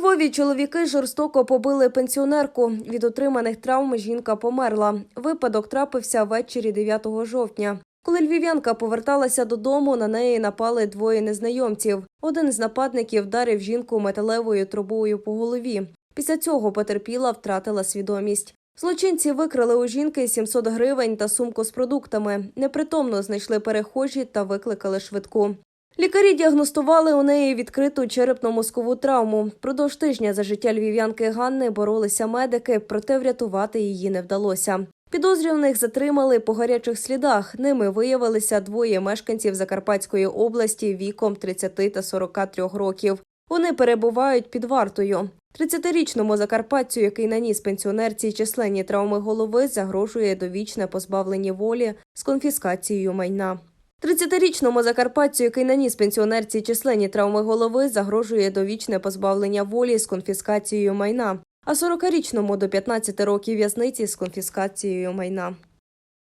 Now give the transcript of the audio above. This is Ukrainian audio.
Львові чоловіки жорстоко побили пенсіонерку. Від отриманих травм жінка померла. Випадок трапився ввечері 9 жовтня. Коли львів'янка поверталася додому, на неї напали двоє незнайомців. Один з нападників вдарив жінку металевою трубою по голові. Після цього потерпіла втратила свідомість. Злочинці викрали у жінки 700 гривень та сумку з продуктами. Непритомно знайшли перехожі та викликали швидку. Лікарі діагностували у неї відкриту черепно-мозкову травму. Впродовж тижня за життя львів'янки Ганни боролися медики, проте врятувати її не вдалося. Підозрюваних затримали по гарячих слідах. Ними виявилися двоє мешканців Закарпатської області віком 30 та 43 років. Вони перебувають під вартою. 30-річному закарпатцю, який наніс пенсіонерці численні травми голови, загрожує довічне позбавлення волі з конфіскацією майна. 30-річному закарпатцю, який наніс пенсіонерці численні травми голови, загрожує довічне позбавлення волі з конфіскацією майна, а 40-річному до 15 років в'язниці з конфіскацією майна.